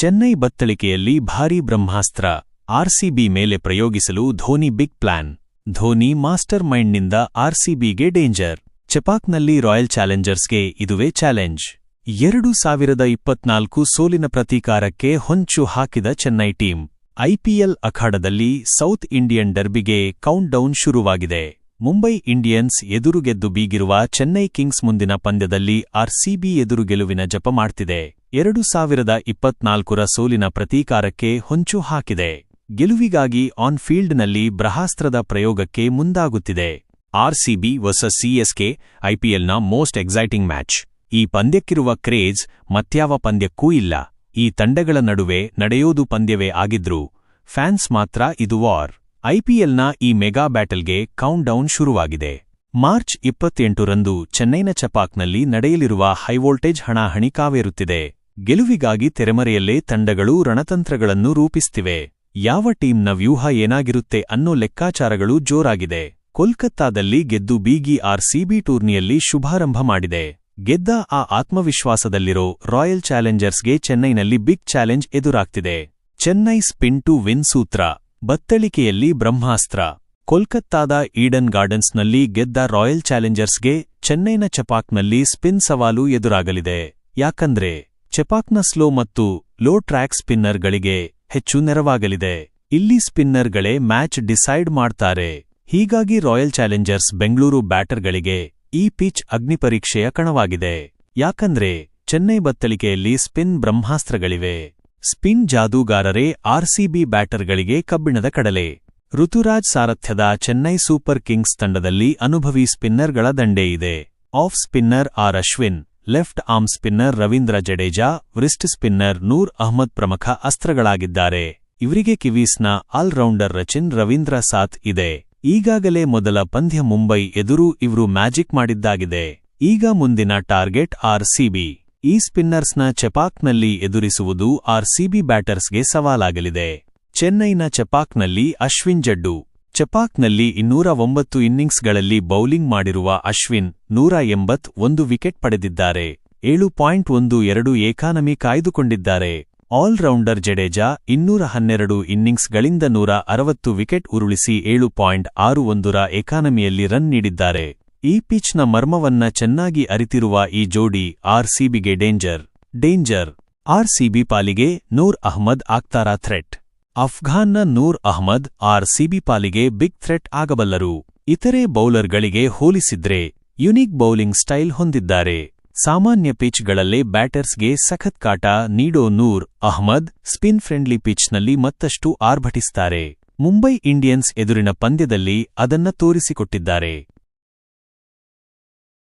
ಚೆನ್ನೈ ಬತ್ತಳಿಕೆಯಲ್ಲಿ ಭಾರೀ ಬ್ರಹ್ಮಾಸ್ತ್ರ ಆರ್ಸಿಬಿ ಮೇಲೆ ಪ್ರಯೋಗಿಸಲು Dhoni big plan. Dhoni master ಮೈಂಡ್ನಿಂದ ಆರ್ಸಿಬಿಗೆ ಡೇಂಜರ್. ಚೆಪಾಕ್ನಲ್ಲಿ ರಾಯಲ್ ಚಾಲೆಂಜರ್ಸ್ಗೆ ಇದುವೇ ಚಾಲೆಂಜ್. ಎರಡು ಸಾವಿರದ ಇಪ್ಪತ್ನಾಲ್ಕು ಸೋಲಿನ ಪ್ರತೀಕಾರಕ್ಕೆ ಹೊಂಚು ಹಾಕಿದ ಚೆನ್ನೈ ಟೀಮ್ ಐಪಿಎಲ್ ಅಖಾಡದಲ್ಲಿ ಸೌತ್ ಇಂಡಿಯನ್ ಡರ್ಬಿಗೆ ಕೌಂಟ್ಡೌನ್ ಶುರುವಾಗಿದೆ. ಮುಂಬೈ ಇಂಡಿಯನ್ಸ್ ಎದುರುಗೆದ್ದು ಬೀಗಿರುವ ಚೆನ್ನೈ ಕಿಂಗ್ಸ್ ಮುಂದಿನ ಪಂದ್ಯದಲ್ಲಿ ಆರ್ಸಿಬಿ ಎದುರು ಗೆಲುವಿನ ಜಪ ಮಾಡ್ತಿದೆ. ಎರಡು ಸಾವಿರದ ಇಪ್ಪತ್ನಾಲ್ಕರ ಸೋಲಿನ ಪ್ರತೀಕಾರಕ್ಕೆ ಹೊಂಚು ಹಾಕಿದೆ. ಗೆಲುವಿಗಾಗಿ ಆನ್ ಫೀಲ್ಡ್ನಲ್ಲಿ ಬ್ರಹಾಸ್ತ್ರದ ಪ್ರಯೋಗಕ್ಕೆ ಮುಂದಾಗುತ್ತಿದೆ. ಆರ್ಸಿಬಿ ವರ್ಸಸ್ ಸಿಎಸ್ಕೆ ಐಪಿಎಲ್ನ ಮೋಸ್ಟ್ ಎಕ್ಸೈಟಿಂಗ್ ಮ್ಯಾಚ್ ಈ ಪಂದ್ಯಕ್ಕಿರುವ ಕ್ರೇಜ್ ಮತ್ಯಾವ ಪಂದ್ಯಕ್ಕೂ ಇಲ್ಲ. ಈ ತಂಡಗಳ ನಡುವೆ ನಡೆಯೋದು ಪಂದ್ಯವೇ ಆಗಿದ್ರೂ. ಫ್ಯಾನ್ಸ್ ಮಾತ್ರ ಇದು ವಾರ್. ಐಪಿಎಲ್ನ ಈ ಮೆಗಾ ಬ್ಯಾಟಲ್ಗೆ ಕೌಂಟ್ಡೌನ್ ಶುರುವಾಗಿದೆ. ಮಾರ್ಚ್ ಇಪ್ಪತ್ತೆಂಟರಂದು ಚೆನ್ನೈನ ಚಪಾಕ್ನಲ್ಲಿ ನಡೆಯಲಿರುವ ಹೈವೋಲ್ಟೇಜ್ ಹಣಾಹಣಿ ಕಾವೇರುತ್ತಿದೆ. ಗೆಲುವಿಗಾಗಿ ತೆರೆಮರೆಯಲ್ಲೇ ತಂಡಗಳು ರಣತಂತ್ರಗಳನ್ನು ರೂಪಿಸ್ತಿವೆ. ಯಾವ ಟೀಮ್ನ ವ್ಯೂಹ ಏನಾಗಿರುತ್ತೆ ಅನ್ನೋ ಲೆಕ್ಕಾಚಾರಗಳು ಜೋರಾಗಿದೆ. ಕೋಲ್ಕತ್ತಾದಲ್ಲಿ ಗೆದ್ದು ಬಿಗಿಆರ್ ಆರ್ಸಿಬಿ ಟೂರ್ನಿಯಲ್ಲಿ ಶುಭಾರಂಭ ಮಾಡಿದೆ. ಗೆದ್ದ ಆ ಆತ್ಮವಿಶ್ವಾಸದಲ್ಲಿರೋ ರಾಯಲ್ ಚಾಲೆಂಜರ್ಸ್ಗೆ ಚೆನ್ನೈನಲ್ಲಿ ಬಿಗ್ ಚಾಲೆಂಜ್ ಎದುರಾಗ್ತಿದೆ. ಚೆನ್ನೈ ಸ್ಪಿನ್ ಟು ವಿನ್ ಸೂತ್ರ, ಬತ್ತಳಿಕೆಯಲ್ಲಿ ಬ್ರಹ್ಮಾಸ್ತ್ರ. ಕೋಲ್ಕತ್ತಾದ ಈಡನ್ ಗಾರ್ಡನ್ಸ್ನಲ್ಲಿ ಗೆದ್ದ ರಾಯಲ್ ಚಾಲೆಂಜರ್ಸ್ಗೆ ಚೆನ್ನೈನ ಚಪಾಕ್ನಲ್ಲಿ ಸ್ಪಿನ್ ಸವಾಲು ಎದುರಾಗಲಿದೆ. ಯಾಕಂದ್ರೆ ಚೆಪಾಕ್ನ ಸ್ಲೋ ಮತ್ತು ಲೋ ಟ್ರ್ಯಾಕ್ ಸ್ಪಿನ್ನರ್ಗಳಿಗೆ ಹೆಚ್ಚು ನೆರವಾಗಲಿದೆ. ಇಲ್ಲಿ ಸ್ಪಿನ್ನರ್ಗಳೇ ಮ್ಯಾಚ್ ಡಿಸೈಡ್ ಮಾಡ್ತಾರೆ. ಹೀಗಾಗಿ ರಾಯಲ್ ಚಾಲೆಂಜರ್ಸ್ ಬೆಂಗಳೂರು ಬ್ಯಾಟರ್ಗಳಿಗೆ ಈ ಪಿಚ್ ಅಗ್ನಿಪರೀಕ್ಷೆಯ ಕಣವಾಗಿದೆ. ಯಾಕಂದ್ರೆ ಚೆನ್ನೈ ಬತ್ತಳಿಕೆಯಲ್ಲಿ ಸ್ಪಿನ್ ಬ್ರಹ್ಮಾಸ್ತ್ರಗಳಿವೆ. ಸ್ಪಿನ್ ಜಾದೂಗಾರರೇ ಆರ್ಸಿಬಿ ಬ್ಯಾಟರ್ಗಳಿಗೆ ಕಬ್ಬಿಣದ ಕಡಲೆ. ಋತುರಾಜ್ ಸಾರಥ್ಯದ ಚೆನ್ನೈ ಸೂಪರ್ ಕಿಂಗ್ಸ್ ತಂಡದಲ್ಲಿ ಅನುಭವಿ ಸ್ಪಿನ್ನರ್ಗಳ ದಂಡೆ ಇದೆ. Off spinner R Ashwin. Left arm spinner Ravindra Jadeja wrist spinner Noor Ahmad ಪ್ರಮುಖ ಅಸ್ತ್ರಗಳಾಗಿದ್ದಾರೆ. ಇವರಿಗೆ ಕಿವೀಸ್ನ ಆಲ್ರೌಂಡರ್ ರಚಿನ್ ರವೀಂದ್ರ ಸಾಥ್ ಇದೆ. ಈಗಾಗಲೇ ಮೊದಲ ಪಂದ್ಯ ಮುಂಬೈ ಎದುರು ಇವರು ಮ್ಯಾಜಿಕ್ ಮಾಡಿದ್ದಾಗಿದೆ. ಈಗ ಮುಂದಿನ ಟಾರ್ಗೆಟ್ ಆರ್ಸಿಬಿ. ಈ ಸ್ಪಿನ್ನರ್ಸ್ನ ಚೆಪಾಕ್ನಲ್ಲಿ ಎದುರಿಸುವುದು ಆರ್ಸಿಬಿ ಬ್ಯಾಟರ್ಸ್ಗೆ ಸವಾಲಾಗಲಿದೆ. ಚೆನ್ನೈನ ಚೆಪಾಕ್ನಲ್ಲಿ ಅಶ್ವಿನ್ ಜಡ್ಡು. ಚೆಪಾಕ್ನಲ್ಲಿ ಇನ್ನೂರ ಒಂಬತ್ತು ಇನ್ನಿಂಗ್ಸ್ಗಳಲ್ಲಿ ಬೌಲಿಂಗ್ ಮಾಡಿರುವ ಅಶ್ವಿನ್ ನೂರ ಎಂಬತ್ ಒಂದು ವಿಕೆಟ್ ಪಡೆದಿದ್ದಾರೆ. ಏಳು ಪಾಯಿಂಟ್ ಒಂದು ಎರಡು ಏಕಾನಮಿ ಕಾಯ್ದುಕೊಂಡಿದ್ದಾರೆ. ಆಲ್ರೌಂಡರ್ ಜಡೇಜಾ ಇನ್ನೂರ ಹನ್ನೆರಡು ಇನ್ನಿಂಗ್ಸ್ಗಳಿಂದ ನೂರ ಅರವತ್ತು ವಿಕೆಟ್ ಉರುಳಿಸಿ ಏಳು ಪಾಯಿಂಟ್ ಆರು ಒಂದರ ಎಕಾನಮಿಯಲ್ಲಿ ರನ್ ನೀಡಿದ್ದಾರೆ. ಈ ಪಿಚ್ನ ಮರ್ಮವನ್ನ ಚೆನ್ನಾಗಿ ಅರಿತಿರುವ ಈ ಜೋಡಿ ಆರ್ಸಿಬಿಗೆ ಡೇಂಜರ್. ಡೇಂಜರ್. ಆರ್ಸಿಬಿ ಪಾಲಿಗೆ ನೂರ್ ಅಹ್ಮದ್ ಆಕ್ತಾರಾ ಥ್ರೆಟ್. ಅಫ್ಘಾನ್ನ ನೂರ್ ಅಹ್ಮದ್ ಆರ್ಸಿಬಿ ಪಾಲಿಗೆ ಬಿಗ್ ಥ್ರೆಟ್ ಆಗಬಲ್ಲರು. ಇತರೆ ಬೌಲರ್ಗಳಿಗೆ ಹೋಲಿಸಿದ್ರೆ, ಯುನೀಕ್ ಬೌಲಿಂಗ್ ಸ್ಟೈಲ್ ಹೊಂದಿದ್ದಾರೆ. ಸಾಮಾನ್ಯ ಪಿಚ್ಗಳಲ್ಲೇ ಬ್ಯಾಟರ್ಸ್ಗೆ ಸಖತ್ ಕಾಟ ನೀಡೋ ನೂರ್ ಅಹ್ಮದ್ ಸ್ಪಿನ್ ಫ್ರೆಂಡ್ಲಿ ಪಿಚ್ನಲ್ಲಿ ಮತ್ತಷ್ಟು ಆರ್ಭಟಿಸ್ತಾರೆ. ಮುಂಬೈ ಇಂಡಿಯನ್ಸ್ ಎದುರಿನ ಪಂದ್ಯದಲ್ಲಿ ಅದನ್ನ ತೋರಿಸಿಕೊಟ್ಟಿದ್ದಾರೆ.